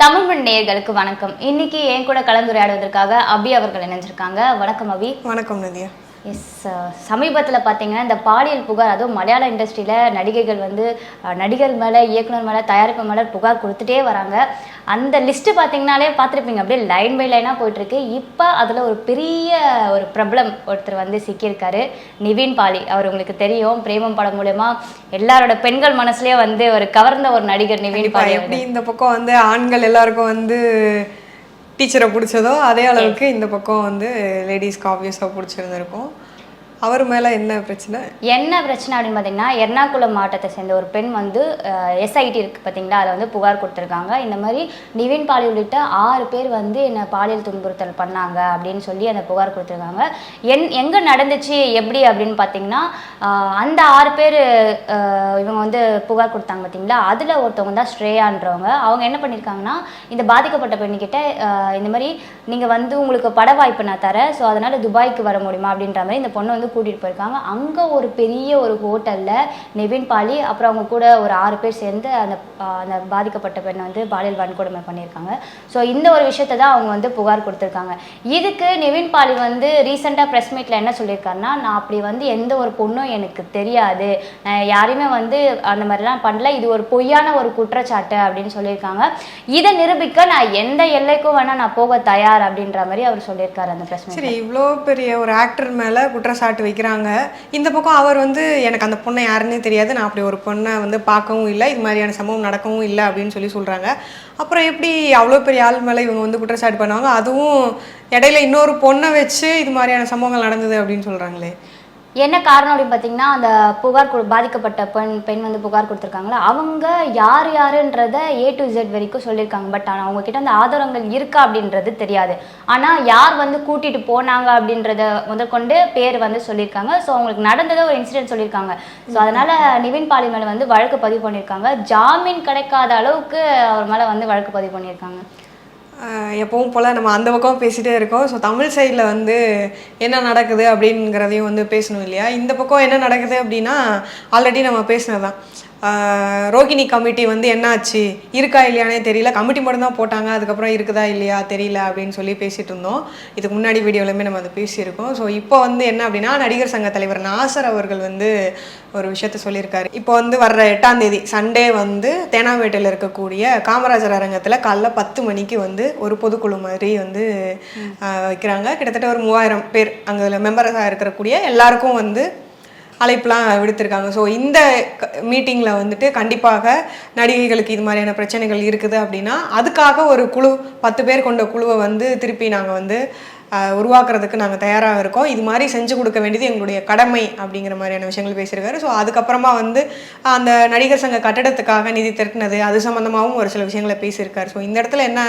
தமிழ் மண் நேயர்களுக்கு வணக்கம். இன்னைக்கு என் கூட கலந்துரையாடுவதற்காக அபி அவர்கள் இணைஞ்சிருக்காங்க. வணக்கம் அபி. வணக்கம் நதியா. எஸ் சமீபத்தில் பார்த்தீங்கன்னா இந்த பாலியல் புகார் அதுவும் மலையாள இண்டஸ்ட்ரியில் நடிகைகள் வந்து நடிகர் மேலே இயக்குனர் மேலே தயாரிப்பு மேலே புகார் கொடுத்துட்டே வராங்க. அந்த லிஸ்ட்டு பார்த்தீங்கனாலே பார்த்துருப்பீங்க அப்படியே லைன் பை லைனாக போயிட்டுருக்கு. இப்போ அதில் ஒரு பெரிய ஒரு பிரபலம் ஒருத்தர் வந்து சிக்கியிருக்காரு. நிவின் பாலி. அவர் உங்களுக்கு தெரியும். பிரேமம் படம் மூலயமா எல்லாரோட பெண்கள் மனசுலயே வந்து ஒரு கவர்ந்த ஒரு நடிகர் நிவின் பாலி எப்படி இந்த பக்கம் வந்து ஆண்கள் எல்லாருக்கும் வந்து டீச்சரை பிடிச்சதோ அதே அளவுக்கு இந்த பக்கம் வந்து லேடிஸ்க்கு ஆப்வியஸாக பிடிச்சிருந்திருக்கும். அவர் மேலே என்ன பிரச்சனை? என்ன பிரச்சனை அப்படின்னு பார்த்தீங்கன்னா எர்ணாகுளம் மாவட்டத்தை சேர்ந்த ஒரு பெண் வந்து எஸ்ஐடி இருக்கு பார்த்தீங்களா அதில் வந்து புகார் கொடுத்துருக்காங்க. இந்த மாதிரி நிவின் பாலி உள்ளிட்ட ஆறு பேர் வந்து என்னை பாலியல் துன்புறுத்தல் பண்ணாங்க அப்படின்னு சொல்லி அந்த புகார் கொடுத்துருக்காங்க. என் எங்கே நடந்துச்சு எப்படி அப்படின்னு பார்த்தீங்கன்னா அந்த ஆறு பேர் இவங்க வந்து புகார் கொடுத்தாங்க பார்த்தீங்களா அதில் ஒருத்தவங்க தான் ஸ்ரேயான்றவங்க. அவங்க என்ன பண்ணியிருக்காங்கன்னா இந்த பாதிக்கப்பட்ட பெண்ணுக்கிட்ட இந்த மாதிரி நீங்கள் வந்து உங்களுக்கு பட வாய்ப்பு நான் தரேன். ஸோ அதனால் துபாய்க்கு வர முடியுமா அப்படின்ற மாதிரி இந்த பொண்ணை வந்து கூட்டிகிட்டு போயிருக்காங்க. அங்கே ஒரு பெரிய ஒரு ஹோட்டலில் நிவின் பாலி அப்புறம் அவங்க கூட ஒரு ஆறு பேர் சேர்ந்து அந்த அந்த பாதிக்கப்பட்ட பெண்ணை வந்து பாலியல் வன்கொடுமை பண்ணியிருக்காங்க. ஸோ இந்த ஒரு விஷயத்தை தான் அவங்க வந்து புகார் கொடுத்துருக்காங்க. இதுக்கு நிவின் பாலி வந்து ரீசெண்டாக ப்ரெஸ் மீட்டில் என்ன சொல்லியிருக்காருன்னா நான் அப்படி வந்து எந்த ஒரு பொண்ணும் எனக்கு தெரியாது. நான் யாரையுமே வந்து அந்த மாதிரிலாம் பண்ணல. இது ஒரு பொய்யான ஒரு குற்றச்சாட்டு அப்படின்னு சொல்லியிருக்காங்க. இதை நிரூபிக்க நான் எந்த எல்லைக்கும் வேணால் நான் போக தயார் அப்படின்ற மாதிரி அவர் சொல்லியிருக்காரு அந்த ப்ரெஸ் மீட் சரி இவ்வளோ பெரிய ஒரு ஆக்டர் மேலே குற்றச்சாட்டு வைக்கிறாங்க. இந்த பக்கம் அவர் வந்து எனக்கு அந்த பொண்ணை யாருன்னே தெரியாது. நான் அப்படி ஒரு பொண்ணை வந்து பார்க்கவும் இல்லை. இது மாதிரியான சம்பவம் நடக்கவும் இல்லை அப்படின்னு சொல்லி சொல்கிறாங்க அப்புறம் எப்படி அவ்வளோ பெரிய ஆள் மேலே இவங்க வந்து குற்றச்சாட்டு பண்ணுவாங்க? அதுவும் இடையில இன்னொரு பொண்ணை வச்சு இது மாதிரியான சம்பவங்கள் நடந்தது அப்படின்னு சொல்கிறாங்களே என்ன காரணம் அப்படின்னு பார்த்தீங்கன்னா அந்த புகார் கொடு- பாதிக்கப்பட்ட பெண் பெண் வந்து புகார் கொடுத்துருக்காங்களா? அவங்க யார் யாருன்றத ஏ டு இசட் வரைக்கும் சொல்லியிருக்காங்க. பட் ஆனால் அவங்க கிட்ட அந்த ஆதாரங்கள் இருக்கா அப்படின்றது தெரியாது. ஆனால் யார் வந்து கூட்டிட்டு போனாங்க அப்படின்றத முதற்கொண்டு பேர் வந்து சொல்லியிருக்காங்க. ஸோ அவங்களுக்கு நடந்ததை ஒரு இன்சிடென்ட் சொல்லியிருக்காங்க. ஸோ அதனால நிவின் பாலி மேலே வந்து வழக்கு பதிவு பண்ணியிருக்காங்க. ஜாமீன் கிடைக்காத அளவுக்கு அவர் மேலே வந்து வழக்கு பதிவு பண்ணியிருக்காங்க. எப்பவும் போல் நம்ம அந்த பக்கம் பேசிகிட்டே இருக்கோம். ஸோ தமிழ் சைடில் வந்து என்ன நடக்குது அப்படிங்கிறதையும் வந்து பேசணும் இல்லையா? இந்த பக்கம் என்ன நடக்குது அப்படின்னா ஆல்ரெடி நம்ம பேசினது தான் ரோகிணி கமிட்டி வந்து என்னாச்சு? இருக்கா இல்லையானே தெரியல. கமிட்டி மட்டும் தான் போட்டாங்க. அதுக்கப்புறம் இருக்குதா இல்லையா தெரியல அப்படின்னு சொல்லி பேசிட்டு இருந்தோம். இதுக்கு முன்னாடி வீடியோலையுமே நம்ம அதை பேசியிருக்கோம். ஸோ இப்போ வந்து என்ன அப்படின்னா நடிகர் சங்க தலைவர் நாசர் அவர்கள் வந்து ஒரு விஷயத்த சொல்லியிருக்காரு. இப்போ வந்து வர்ற எட்டாம் தேதி சண்டே வந்து தேனாம்பேட்டையில் இருக்கக்கூடிய காமராஜர் அரங்கத்தில் காலைல பத்து மணிக்கு வந்து ஒரு பொதுக்குழு மாதிரி வந்து வைக்கிறாங்க. கிட்டத்தட்ட ஒரு மூவாயிரம் பேர் அங்கே மெம்பர்ஸாக இருக்கக்கூடிய எல்லாருக்கும் வந்து அழைப்புலாம் விடுத்திருக்காங்க. ஸோ இந்த மீட்டிங்கில் வந்துட்டு கண்டிப்பாக நடிகைகளுக்கு இது மாதிரியான பிரச்சனைகள் இருக்குது அப்படின்னா அதுக்காக ஒரு குழு பத்து பேர் கொண்ட குழுவை வந்து திருப்பி நாங்கள் வந்து உருவாக்குறதுக்கு நாங்கள் தயாராக இருக்கோம். இது மாதிரி செஞ்சு கொடுக்க வேண்டியது எங்களுடைய கடமை அப்படிங்கிற மாதிரியான விஷயங்கள் பேசியிருக்காரு. ஸோ அதுக்கப்புறமா வந்து அந்த நடிகர் சங்க கட்டடத்துக்காக நிதி திரட்டினது அது சம்மந்தமாகவும் ஒரு சில விஷயங்களை பேசியிருக்காரு. ஸோ இந்த இடத்துல என்ன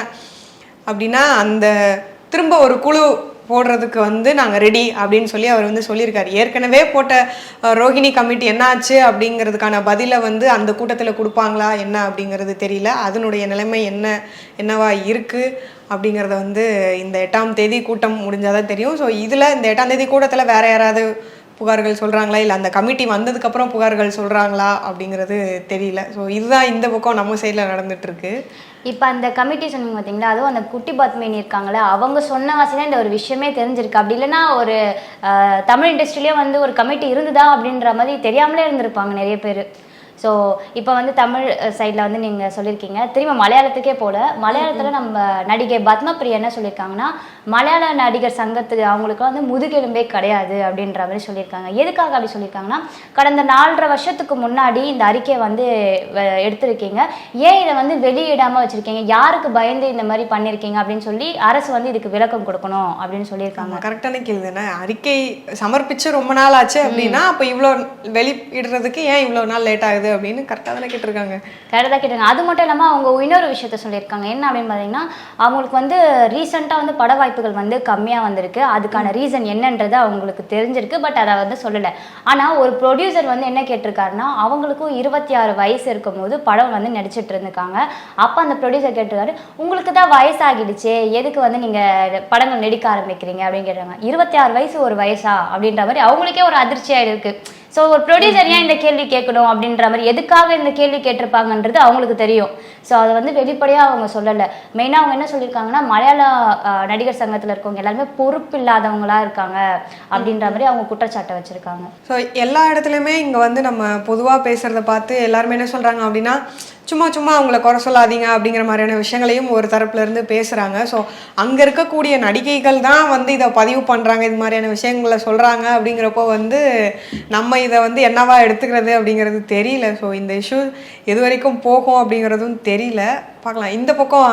அப்படின்னா அந்த திரும்ப ஒரு குழு போடுறதுக்கு வந்து நாங்கள் ரெடி அப்படின்னு சொல்லி அவர் வந்து சொல்லியிருக்காரு. ஏற்கனவே போட்ட ரோஹிணி ரோகிணி கமிட்டி என்னாச்சு அப்படிங்கிறதுக்கான பதிலை வந்து அந்த கூட்டத்தில் கொடுப்பாங்களா என்ன அப்படிங்கிறது தெரியல. அதனுடைய நிலைமை என்ன என்னவா இருக்குது அப்படிங்கிறத வந்து இந்த எட்டாம் தேதி கூட்டம் முடிஞ்சாதான் தெரியும். ஸோ இதில் இந்த எட்டாம் தேதி கூட்டத்தில் வேற யாராவது புகார்கள் சொல்கிறாங்களா இல்லை அந்த கமிட்டி வந்ததுக்கப்புறம் புகார்கள் சொல்கிறாங்களா அப்படிங்கிறது தெரியல. ஸோ இதுதான் இந்த பக்கம் நம்ம சைடில் நடந்துட்டுருக்கு இப்போ அந்த கமிட்டி சொன்னீங்க பார்த்தீங்களா அதுவும் அந்த குட்டி பத்மினி இருக்காங்களே அவங்க சொன்ன வாசிதான் இந்த ஒரு விஷயமே தெரிஞ்சிருக்கு. அப்படி இல்லைன்னா ஒரு தமிழ் இண்டஸ்ட்ரியிலே வந்து ஒரு கமிட்டி இருந்ததா அப்படின்ற மாதிரி தெரியாமலே இருந்திருப்பாங்க நிறைய பேர். ஸோ இப்போ வந்து தமிழ் சைடில் வந்து நீங்கள் சொல்லியிருக்கீங்க திரும்ப மலையாளத்துக்கே போல மலையாளத்தில் நம்ம நடிகை பத்மபிரியா என்ன சொல்லியிருக்காங்கன்னா மலையாள நடிகர் சங்கத்துக்கு அவங்களுக்கு வந்து முதுகெலும்பே கிடையாது அப்படின்ற மாதிரி சொல்லியிருக்காங்க எதுக்காக அப்படி சொல்லியிருக்காங்கன்னா கடந்த நாலரை வருஷத்துக்கு முன்னாடி இந்த அறிக்கையை வந்து எடுத்திருக்கீங்க. ஏன் இதை வந்து வெளியிடாமல் வச்சுருக்கீங்க? யாருக்கு பயந்து இந்த மாதிரி பண்ணியிருக்கீங்க அப்படின்னு சொல்லி அரசு வந்து இதுக்கு விளக்கம் கொடுக்கணும் அப்படின்னு சொல்லியிருக்காங்க. கரெக்டான கேள்வி தானே? அறிக்கை சமர்ப்பிச்சு ரொம்ப நாள் ஆச்சு அப்படின்னா அப்போ இவ்வளோ வெளியிடுறதுக்கு ஏன் இவ்வளோ நாள் லேட் ஆகுது? அப்படின்னு கரெக்டாக தானே கேட்டிருக்காங்க. கரெக்டாக கேட்டாங்க அது மட்டும் இல்லாமல் அவங்க இன்னொரு விஷயத்த சொல்லியிருக்காங்க. என்ன அப்படின்னு பார்த்தீங்கன்னா அவங்களுக்கு வந்து ரீசெண்டாக வந்து பட வாய்ப்புகள் வந்து கம்மியாக வந்திருக்கு. அதுக்கான ரீசன் என்னன்றது அவங்களுக்கு தெரிஞ்சிருக்கு. பட் அதை வந்து சொல்லலை. ஆனால் ஒரு ப்ரொடியூசர் வந்து என்ன கேட்டிருக்காருன்னா அவங்களுக்கும் இருபத்தி ஆறு வயசு இருக்கும்போது படம் வந்து நடிச்சிட்டு இருந்திருக்காங்க. அப்போ அந்த ப்ரொடியூசர் கேட்டிருக்காரு உங்களுக்கு தான் வயசாகிடுச்சே. எதுக்கு வந்து நீங்கள் படங்கள் நடிக்க ஆரம்பிக்கிறீங்க? அப்படின்னு கேட்டாங்க இருபத்தி ஆறு வயசு ஒரு வயசா அப்படின்ற மாதிரி அவங்களுக்கே ஒரு அதிர்ச்சியாக இருக்கு. ஸோ ஒரு ப்ரொடியூசர் ஏன் இந்த கேள்வி கேட்கணும் அப்படின்ற மாதிரி எதுக்காக இந்த கேள்வி கேட்டிருப்பாங்கன்றது அவங்களுக்கு தெரியும். ஸோ அதை வந்து வெளிப்படையாக அவங்க சொல்லலை. மெயினாக அவங்க என்ன சொல்லியிருக்காங்கன்னா மலையாள நடிகர் சங்கத்தில் இருக்கவங்க எல்லாருமே பொறுப்பு இல்லாதவங்களா இருக்காங்க அப்படின்ற மாதிரி அவங்க குற்றச்சாட்டை வச்சிருக்காங்க. ஸோ எல்லா இடத்துலையுமே இங்கே வந்து நம்ம பொதுவாக பேசுகிறத பார்த்து எல்லாருமே என்ன சொல்கிறாங்க அப்படின்னா சும்மா சும்மா அவங்கள குறை சொல்லாதீங்க அப்படிங்கிற மாதிரியான விஷயங்களையும் ஒரு தரப்புல இருந்து பேசுகிறாங்க ஸோ அங்கே இருக்கக்கூடிய நடிகைகள் தான் வந்து இதை பதிவு பண்ணுறாங்க இது மாதிரியான விஷயங்களை சொல்கிறாங்க அப்படிங்கிறப்போ வந்து நம்ம இதை வந்து என்னவா எடுத்துக்கிறது அப்படிங்கிறது தெரியல. ஸோ இந்த இஷ்யூ எது வரைக்கும் போகும் அப்படிங்கிறதும் தெரியல. பார்க்கலாம். இந்த பக்கம்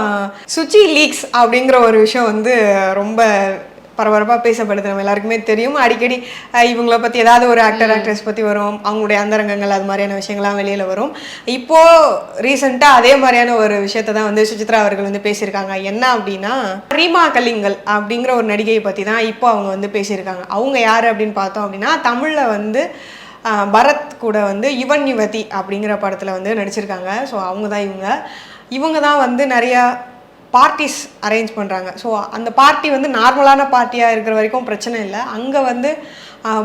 சுச்சி லீக்ஸ் அப்படிங்கிற ஒரு விஷயம் வந்து ரொம்ப பரபரப்பாக பேசப்படுது நம்ம எல்லாருக்குமே தெரியும். அடிக்கடி இவங்கள பற்றி ஏதாவது ஒரு ஆக்டர் ஆக்ட்ரஸ் பற்றி வரும். அவங்களுடைய அந்தரங்கங்கள் அது மாதிரியான விஷயங்கள்லாம் வெளியில் வரும். இப்போ ரீசெண்டாக அதே மாதிரியான ஒரு விஷயத்தை தான் வந்து சுசித்ரா அவர்கள் வந்து பேசியிருக்காங்க. என்ன அப்படின்னா ரீமா கலிங்கல் அப்படிங்கிற ஒரு நடிகையை பற்றி தான் இப்போ அவங்க வந்து பேசியிருக்காங்க. அவங்க யார் அப்படின்னு பார்த்தோம் அப்படின்னா தமிழில் வந்து பரத் கூட வந்து யுவன் யுவதி அப்படிங்கிற படத்தில் வந்து நடிச்சிருக்காங்க. ஸோ அவங்க தான் இவங்க. இவங்க தான் வந்து நிறையா பார்ட்டிஸ் அரேஞ்ச் பண்ணுறாங்க ஸோ அந்த பார்ட்டி வந்து நார்மலான பார்ட்டியாக இருக்கிற வரைக்கும் பிரச்சனை இல்லை. அங்கே வந்து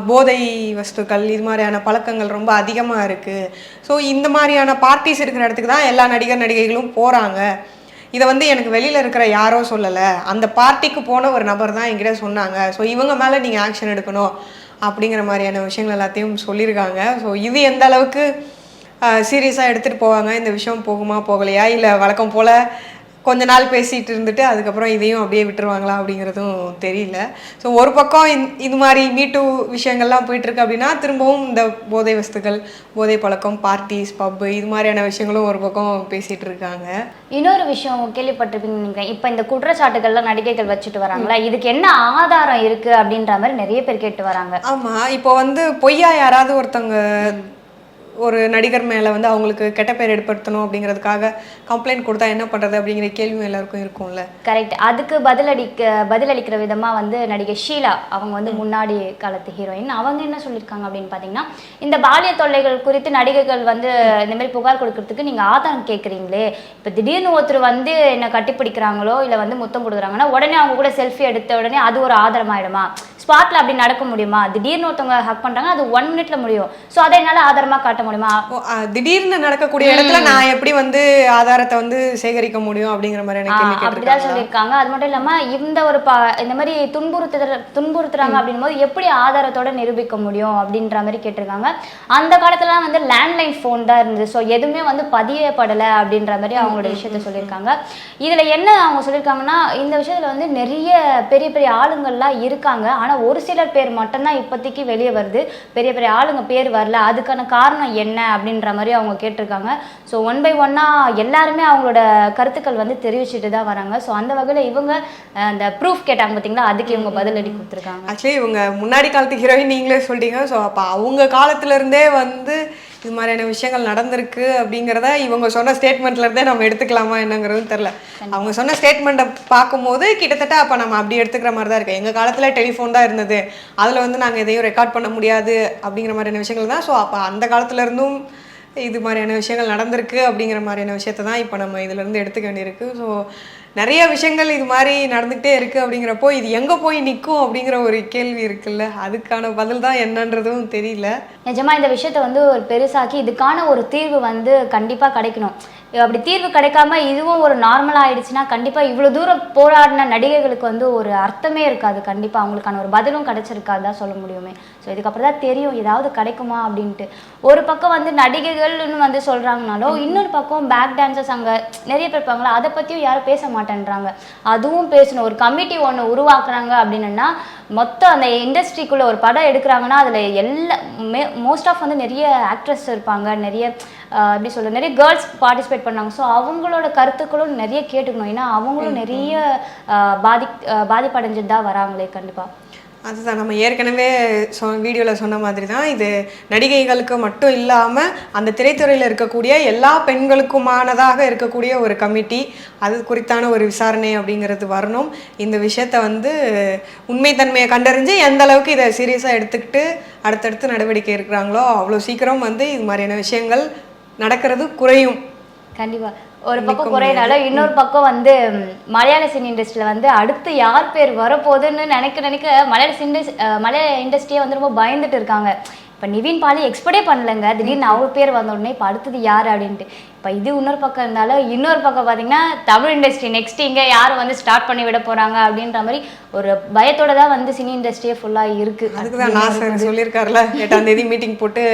போதை வஸ்துக்கள் இது மாதிரியான பழக்கங்கள் ரொம்ப அதிகமாக இருக்குது ஸோ இந்த மாதிரியான பார்ட்டிஸ் இருக்கிற இடத்துக்கு தான் எல்லா நடிகர் நடிகைகளும் போகிறாங்க இதை வந்து எனக்கு வெளியில் இருக்கிற யாரோ சொல்லலை. அந்த பார்ட்டிக்கு போன ஒரு நபர் தான் என்கிட்ட சொன்னாங்க. ஸோ இவங்க மேலே நீங்கள் ஆக்ஷன் எடுக்கணும் அப்படிங்கிற மாதிரியான விஷயங்கள் எல்லாத்தையும் சொல்லியிருக்காங்க. ஸோ இது எந்த அளவுக்கு சீரியஸாக எடுத்துகிட்டு போவாங்க? இந்த விஷயம் போகுமா போகலையா? இல்லை வழக்கம் போல் கொஞ்ச நாள் பேசிகிட்டு இருந்துட்டு அதுக்கப்புறம் இதையும் அப்படியே விட்டுருவாங்களா அப்படிங்கிறதும் தெரியல. ஸோ ஒரு பக்கம் இது மாதிரி மீட்டு விஷயங்கள்லாம் போயிட்டுருக்கு அப்படின்னா திரும்பவும் இந்த போதை வஸ்துக்கள் போதை பழக்கம் பார்ட்டிஸ் பப்பு இது மாதிரியான விஷயங்களும் ஒரு பக்கம் பேசிகிட்டு இருக்காங்க. இன்னொரு விஷயம் கேள்விப்பட்டிருப்பீங்கன்னு நினைக்கிறேன். இப்போ இந்த குற்றச்சாட்டுகள்லாம் நடிகைகள் வச்சுட்டு வராங்களா? இதுக்கு என்ன ஆதாரம் இருக்கு அப்படின்ற மாதிரி நிறைய பேர் கேட்டு வராங்க. ஆமாம் இப்போ வந்து பொய்யா யாராவது ஒருத்தவங்க ஒரு நடிகர் மேலே வந்து அவங்களுக்கு கெட்ட பேர் ஏற்படுத்தணும் அப்படிங்கிறதுக்காக கம்ப்ளைண்ட் கொடுத்தா என்ன பண்ணுறது அப்படிங்கிற கேள்வி எல்லாருக்கும் இருக்கும்ல. கரெக்ட் அதுக்கு பதிலளிக்க பதிலளிக்கிற விதமாக வந்து நடிகை ஷீலா அவங்க வந்து முன்னாடி காலத்து ஹீரோயின் அவங்க என்ன சொல்லியிருக்காங்க அப்படின்னு பார்த்தீங்கன்னா இந்த பாலிய தொல்லைகள் குறித்து நடிகைகள் வந்து இந்த மாதிரி புகார் கொடுக்கறதுக்கு நீங்கள் ஆதாரம் கேட்குறீங்களே இப்போ திடீர்னு ஒருத்தர் வந்து என்ன கட்டிப்பிடிக்கிறாங்களோ இல்லை வந்து முத்தம் கொடுக்குறாங்கன்னா உடனே அவங்க கூட செல்ஃபி எடுத்த உடனே அது ஒரு ஆதாரமாயிடுமா? ஸ்பாட்ல அப்படி நடக்க முடியுமா? திடீர்னு ஒருத்தவங்க ஹக் பண்றாங்க அது ஒன் மினிட்ல முடியும். ஸோ அதை என்னால ஆதாரமா காட்ட முடியுமா? திடீர்னு நடக்கக்கூடிய இடத்துல நான் எப்படி வந்து ஆதாரத்தை வந்து சேகரிக்க முடியும் அப்படிங்கிற மாதிரியான கேள்வி அப்படிதான் சொல்லியிருக்காங்க. அது மட்டும் இல்லாம இந்த ஒரு ப இந்த மாதிரி துன்புறுத்துற துன்புறுத்துறாங்க அப்படின்னும் போது எப்படி ஆதாரத்தோட நிரூபிக்க முடியும் அப்படின்ற மாதிரி கேட்டிருக்காங்க. அந்த காலத்துலலாம் வந்து லேண்ட்லைன் ஃபோன் தான் இருந்தது. ஸோ எதுவுமே வந்து பதியப்படலை அப்படின்ற மாதிரி அவங்களோட விஷயத்த சொல்லியிருக்காங்க. இதுல என்ன அவங்க சொல்லியிருக்காங்கன்னா இந்த விஷயத்துல வந்து நிறைய பெரிய பெரிய ஆளுங்கள்லாம் இருக்காங்க. ஒரு சிலர் பேர் மட்டும்தான் இப்போதைக்கு வெளியே வருது. பெரிய பெரிய ஆளுங்க பேர் வரல. அதுக்கான காரணம் என்ன அப்படின்ற மாதிரி அவங்க கேட்டிருக்காங்க. ஸோ ஒன் பை ஒன்னாக எல்லாருமே அவங்களோட கருத்துக்கள் வந்து தெரிவிச்சுட்டு தான் வராங்க. ஸோ அந்த வகையில் இவங்க அந்த ப்ரூஃப் கேட்டாங்க பார்த்தீங்களா அதுக்கு இவங்க பதிலடி கொடுத்துருக்காங்க. ஆக்சுவலி இவங்க முன்னாடி காலத்து ஹீரோயின் நீங்களே சொல்லிட்டீங்க ஸோ அப்போ அவங்க காலத்துலேருந்தே வந்து இது மாதிரியான விஷயங்கள் நடந்திருக்கு அப்படிங்கிறத இவங்க சொன்ன ஸ்டேட்மெண்ட்ல இருந்தே நம்ம எடுத்துக்கலாமா என்னங்கிறதும் தெரில அவங்க சொன்ன ஸ்டேட்மெண்ட்டை பார்க்கும்போது கிட்டத்தட்ட அப்போ நம்ம அப்படி எடுத்துக்கிற மாதிரி தான் இருக்கு. எங்கள் காலத்தில் டெலிஃபோன் தான் இருந்தது. அதில் வந்து நாங்கள் எதையும் ரெக்கார்ட் பண்ண முடியாது அப்படிங்கிற மாதிரியான விஷயங்கள் தான். ஸோ அப்போ அந்த காலத்துல இருந்தும் இது மாதிரியான விஷயங்கள் நடந்திருக்கு அப்படிங்கிற மாதிரியான விஷயத்தை தான் இப்போ நம்ம இதுலேருந்து எடுத்துக்க வேண்டியிருக்கு. ஸோ நிறைய விஷயங்கள் இது மாதிரி நடந்துகிட்டே இருக்குது அப்படிங்கிறப்போ இது எங்கே போய் நிற்கும் அப்படிங்கிற ஒரு கேள்வி இருக்குல்ல? அதுக்கான பதில் தான் என்னன்றதும் தெரியல. நிஜமா இந்த விஷயத்த வந்து ஒரு பெருசாக்கி இதுக்கான ஒரு தீர்வு வந்து கண்டிப்பா கிடைக்கணும். அப்படி தீர்வு கிடைக்காம இதுவும் ஒரு நார்மல் ஆயிடுச்சுன்னா கண்டிப்பா இவ்வளவு தூரம் போராடின நடிகைகளுக்கு வந்து ஒரு அர்த்தமே இருக்காது. கண்டிப்பா அவங்களுக்கான ஒரு பதிலும் கிடைச்சிருக்காது தான் சொல்ல முடியுமே. ஸோ இதுக்கப்புறம் தான் தெரியும் ஏதாவது கிடைக்குமா அப்படின்ட்டு. ஒரு பக்கம் வந்து நடிகைகள்னு வந்து சொல்றாங்கனாலும் இன்னொரு பக்கம் பேக் டான்சர்ஸ் அங்க நிறைய பேர் இருப்பாங்களா அதை பத்தியும் யாரும் பேச மாட்டேன்றாங்க. அதுவும் பேசணும். ஒரு கமிட்டி ஒன்று உருவாக்குறாங்க அப்படின்னா மொத்தம் அந்த இண்டஸ்ட்ரிக்குள்ள ஒரு படம் எடுக்கிறாங்கன்னா அதுல எல்லா மோஸ்ட் ஆஃப் வந்து நிறைய ஆக்ட்ரஸ் இருப்பாங்க நிறைய எப்படி சொல்ல நிறைய கேர்ள்ஸ் பார்ட்டிசிபேட் பண்ணாங்க. ஸோ அவங்களோட கருத்துக்களும் நிறைய கேட்டுக்கணும். ஏன்னா அவங்களும் நிறைய பாதி பாதிப்படைஞ்சிட்டு தான் வராங்களே கண்டிப்பா. அதுதான் நம்ம ஏற்கனவே சொ வீடியோவில் சொன்ன மாதிரி தான் இது நடிகைகளுக்கு மட்டும் இல்லாமல் அந்த திரைத்துறையில் இருக்கக்கூடிய எல்லா பெண்களுக்குமானதாக இருக்கக்கூடிய ஒரு கமிட்டி அது குறித்தான ஒரு விசாரணை அப்படிங்கிறது வரணும். இந்த விஷயத்த வந்து உண்மைத்தன்மையை கண்டறிஞ்சு எந்த அளவுக்கு இதை சீரியஸாக எடுத்துக்கிட்டு அடுத்தடுத்து நடவடிக்கை எடுக்கிறாங்களோ அவ்வளோ சீக்கிரம் வந்து இது மாதிரியான விஷயங்கள் நடக்கிறது குறையும். கண்டிப்பா. ஒரு பக்கம் குறையினாலும் இன்னொரு பக்கம் வந்து மலையாள சினி இண்டஸ்ட்ரியில் வந்து அடுத்து யார் பேர் வரப்போகுதுன்னு நினைக்க நினைக்க மலையாள சிண்டஸ் மலையாள இண்டஸ்ட்ரியே வந்து ரொம்ப பயந்துட்டு இருக்காங்க. இப்போ நிவின் பாலி எக்ஸ்பெக்டே பண்ணலங்க. திடீர்னு அவர் பேர் வந்த உடனே இப்போ அடுத்தது யார் அப்படின்ட்டு. இப்போ இது இன்னொரு பக்கம் இருந்தாலும் இன்னொரு பக்கம் பார்த்தீங்கன்னா தமிழ் இண்டஸ்ட்ரி நெக்ஸ்ட் இங்கே யார் வந்து ஸ்டார்ட் பண்ணி விட போகிறாங்க அப்படின்ற மாதிரி ஒரு பயத்தோட தான் வந்து சினி இண்டஸ்ட்ரியே ஃபுல்லாக இருக்குது அதுக்கு தான் நான் சொல்லியிருக்காருல எட்டாம் தேதி மீட்டிங் போட்டு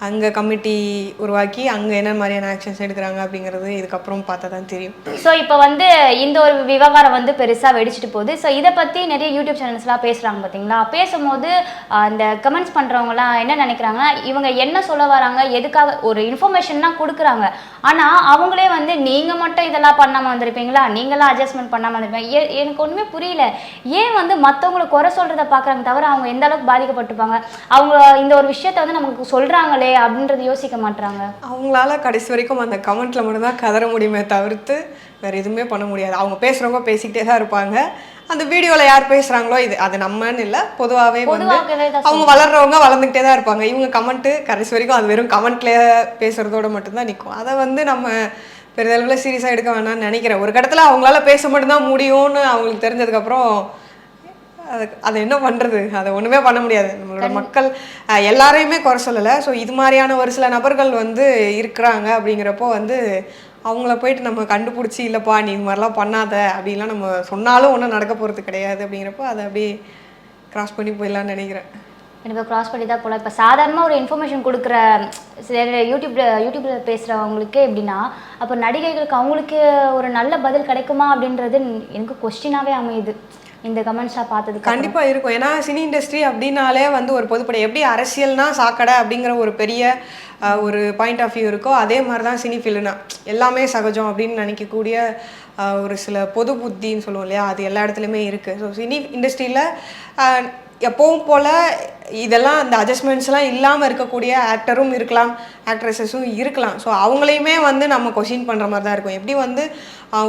அங்கே கமிட்டி உருவாக்கி அங்கே என்ன மாதிரியான ஆக்ஷன்ஸ் எடுக்கிறாங்க அப்படிங்கிறது இதுக்கப்புறம் பார்த்தா தான் தெரியும். ஸோ இப்போ வந்து இந்த ஒரு விவகாரம் வந்து பெருசாக வெடிச்சிட்டு போகுது. ஸோ இதை பற்றி நிறைய யூடியூப் சேனல்ஸ்லாம் பேசுகிறாங்க பார்த்தீங்களா பேசும்போது அந்த கமெண்ட்ஸ் பண்ணுறவங்கலாம் என்ன நினைக்கிறாங்கன்னா இவங்க என்ன சொல்ல வராங்க எதுக்காக ஒரு இன்ஃபர்மேஷன் தான் கொடுக்குறாங்க. ஆனால் அவங்களே வந்து நீங்கள் மட்டும் இதெல்லாம் பண்ணாமல் வந்திருப்பீங்களா? நீங்களாம் அட்ஜஸ்ட்மெண்ட் பண்ணாமல் வந்திருப்பீங்க. ஏ- எனக்கு ஒன்றுமே புரியல. ஏன் வந்து மற்றவங்களை குறை சொல்கிறத பார்க்குறாங்க தவிர அவங்க எந்த அளவுக்கு பாதிக்கப்பட்டிருப்பாங்க? அவங்க இந்த ஒரு விஷயத்த வந்து நமக்கு சொல்கிறாங்களே அப்படின்றது யோசிக்க மாட்றாங்க. அவங்களால கடைசி வரைக்கும் அந்த கமெண்ட்ல மட்டும்தான் கதற முடியுமே தவிர்த்து வேற எதுவுமே பண்ண முடியாது. அவங்க பேசுறவங்க பேசிக்கிட்டே தான் இருப்பாங்க. அந்த வீடியோல யார் பேசுறாங்களோ இது அது நம்மன்னு இல்லை பொதுவாகவே வந்து அவங்க வளர்றவங்க வளர்ந்துக்கிட்டே தான் இருப்பாங்க. இவங்க கமெண்ட்டு கடைசி வரைக்கும் அது வெறும் கமெண்ட்ல பேசுறதோட மட்டும்தான் நிற்கும் அதை வந்து நம்ம பெரிதளவில் சீரியஸாக எடுக்க வேணாம்னு நினைக்கிறேன். ஒரு கடத்துல அவங்களால பேச மட்டும்தான் முடியும்னு அவங்களுக்கு தெரிஞ்சதுக்கப்புறம் அது அதை என்ன பண்ணுறது அதை ஒன்றுமே பண்ண முடியாது. நம்மளோட மக்கள் எல்லாரையுமே குறை சொல்லலை. ஸோ இது மாதிரியான ஒரு சில நபர்கள் வந்து இருக்கிறாங்க அப்படிங்கிறப்போ வந்து அவங்கள போயிட்டு நம்ம கண்டுபிடிச்சி இல்லைப்பா நீ இது மாதிரிலாம் பண்ணாத. அப்படின்லாம் நம்ம சொன்னாலும் ஒன்றும் நடக்க போகிறது கிடையாது அப்படிங்கிறப்போ அதை அப்படியே கிராஸ் பண்ணி போயிடலாம்னு நினைக்கிறேன். இப்போ கிராஸ் பண்ணி தான் போகலாம். இப்போ சாதாரணமாக ஒரு இன்ஃபர்மேஷன் கொடுக்குற சில யூடியூப்ல யூடியூப்ல பேசுகிறவங்களுக்கே எப்படின்னா அப்போ நடிகைகளுக்கு அவங்களுக்கு ஒரு நல்ல பதில் கிடைக்குமா அப்படின்றது எனக்கு கொஸ்டினாகவே அமையுது. இந்த கமெண்ட்ஸ்லாம் பார்த்தது கண்டிப்பாக இருக்கும். ஏன்னா சினி இண்டஸ்ட்ரி அப்படின்னாலே வந்து ஒரு பொதுப்படை. எப்படி அரசியல்னா சாக்கடை அப்படிங்கிற ஒரு பெரிய ஒரு பாயிண்ட் ஆஃப் வியூ இருக்கோ அதே மாதிரி தான் சினி ஃபீல்டுனா எல்லாமே சகஜம் அப்படின்னு நினைக்கக்கூடிய ஒரு சில பொது புத்தின்னு சொல்லுவோம் இல்லையா? அது எல்லா இடத்துலையுமே இருக்குது ஸோ சினி இண்டஸ்ட்ரியில் எப்பவும் போல் இதெல்லாம் அந்த அட்ஜஸ்ட்மெண்ட்ஸ்லாம் இல்லாமல் இருக்கக்கூடிய ஆக்டரும் இருக்கலாம் ஆக்ட்ரஸஸும் இருக்கலாம். ஸோ அவங்களையுமே வந்து நம்ம கொஷின் பண்ணுற மாதிரி தான் இருக்கும். எப்படி வந்து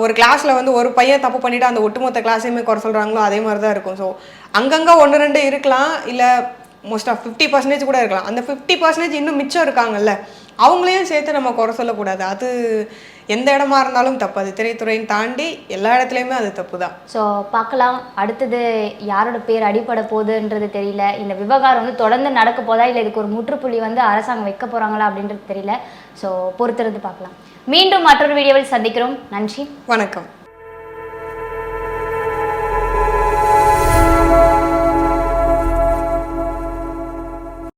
ஒரு கிளாஸில் வந்து ஒரு பையன் தப்பு பண்ணிவிட்டு அந்த ஒட்டுமொத்த கிளாஸையுமே குறை சொல்கிறாங்களோ அதே மாதிரி தான் இருக்கும். ஸோ அங்கங்கே ஒன்று ரெண்டு இருக்கலாம். இல்லை மோஸ்ட் ஆஃப் ஃபிஃப்டி பர்சன்டேஜ் கூட இருக்கலாம். அந்த ஃபிஃப்டி பர்சன்டேஜ் இன்னும் மிச்சம் இருக்காங்கல்ல. அவங்களையும் சேர்த்து நம்ம குறை சொல்லக்கூடாது. அது எந்த இடமா இருந்தாலும் தப்பு. அது திரைத்துறையும் தாண்டி எல்லா இடத்துலையுமே அது தப்பு தான் ஸோ பார்க்கலாம். அடுத்தது யாரோட பேர் அடிபட போகுதுன்றது தெரியல. இந்த விவகாரம் வந்து தொடர்ந்து நடக்க போதா? இல்லை இதுக்கு ஒரு முற்றுப்புள்ளி வந்து அரசாங்கம் வைக்க போகிறாங்களா அப்படின்றது தெரியல. ஸோ பொறுத்திருந்து பார்க்கலாம். மீண்டும் மற்றொரு வீடியோவில் சந்திக்கிறோம். நன்றி. வணக்கம்.